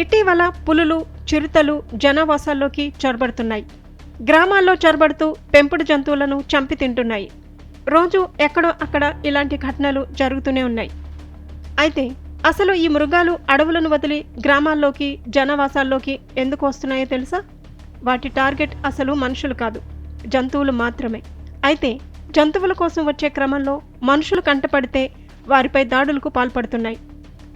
ఇటీవల పులులు చిరుతలు జనావాసాల్లోకి చొరబడుతున్నాయి. గ్రామాల్లో చొరబడుతూ పెంపుడు జంతువులను చంపి తింటున్నాయి. రోజు ఎక్కడో అక్కడ ఇలాంటి ఘటనలు జరుగుతూనే ఉన్నాయి. అయితే అసలు ఈ మృగాలు అడవులను వదిలి గ్రామాల్లోకి జనవాసాల్లోకి ఎందుకు వస్తున్నాయో తెలుసా? వాటి టార్గెట్ అసలు మనుషులు కాదు జంతువులు మాత్రమే. అయితే జంతువుల కోసం వచ్చే క్రమంలో మనుషులు కంటపడితే వారిపై దాడులకు పాల్పడుతున్నాయి.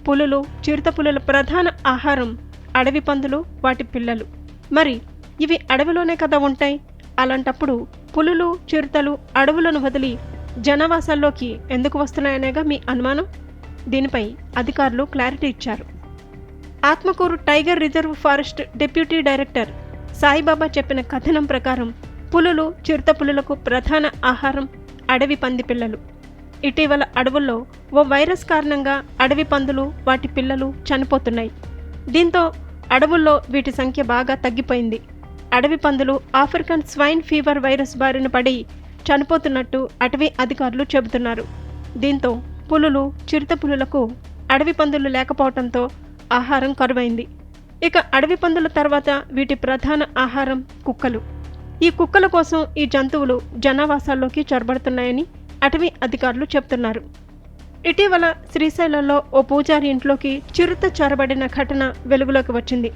పులులు చిరుతపులుల ప్రధాన ఆహారం అడవి పందులు వాటి పిల్లలు. మరి ఇవి అడవిలోనే కదా ఉంటాయి? అలాంటప్పుడు పులులు చిరుతలు అడవులను వదిలి జనవాసాల్లోకి ఎందుకు వస్తున్నాయనేగా మీ అనుమానం? దీనిపై అధికారులు క్లారిటీ ఇచ్చారు. Atmakur tiger reserve forest deputy director Saibaba చెప్పిన కథనం ప్రకారం పులులు చిరుత పులులకు ప్రధాన ఆహారం అడవి పంది పిల్లలు. ఇటీవల అడవుల్లో ఓ వైరస్ కారణంగా అడవి పందులు వాటి పిల్లలు చనిపోతున్నాయి. దీంతో అడవుల్లో వీటి సంఖ్య బాగా తగ్గిపోయింది. అడవి పందులు ఆఫ్రికన్ స్వైన్ ఫీవర్ వైరస్ బారిన పడి చనిపోతున్నట్టు అటవీ అధికారులు చెబుతున్నారు. దీంతో పులులు చిరుత పులులకు అడవి పందులు లేకపోవడంతో ఆహారం కరువైంది. ఇక అడవి పందుల తర్వాత వీటి ప్రధాన ఆహారం కుక్కలు. ఈ కుక్కల కోసం ఈ జంతువులు జనావాసాల్లోకి చొరబడుతున్నాయని అటవీ అధికారులు చెబుతున్నారు. ఇటీవల శ్రీశైలంలో ఓ పూజారి ఇంట్లోకి చిరుత చొరబడిన ఘటన వెలుగులోకి వచ్చింది.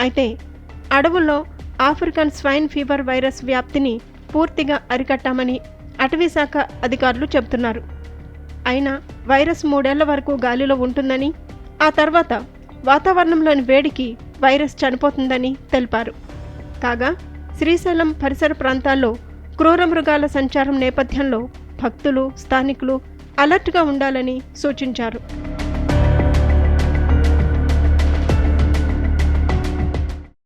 అయితే అడవుల్లో ఆఫ్రికన్ స్వైన్ ఫీవర్ వైరస్ వ్యాప్తిని పూర్తిగా అరికట్టామని అటవీ శాఖ అధికారులు చెబుతున్నారు. అయినా వైరస్ మూడేళ్ళ వరకు గాలిలో ఉంటుందని ఆ తర్వాత వాతావరణంలోని వేడికి వైరస్ చనిపోతుందని తెలిపారు. కాగా శ్రీశైలం పరిసర ప్రాంతాల్లో క్రూర మృగాల సంచారం నేపథ్యంలో భక్తులు స్థానికులు అలర్ట్గా ఉండాలని సూచించారు.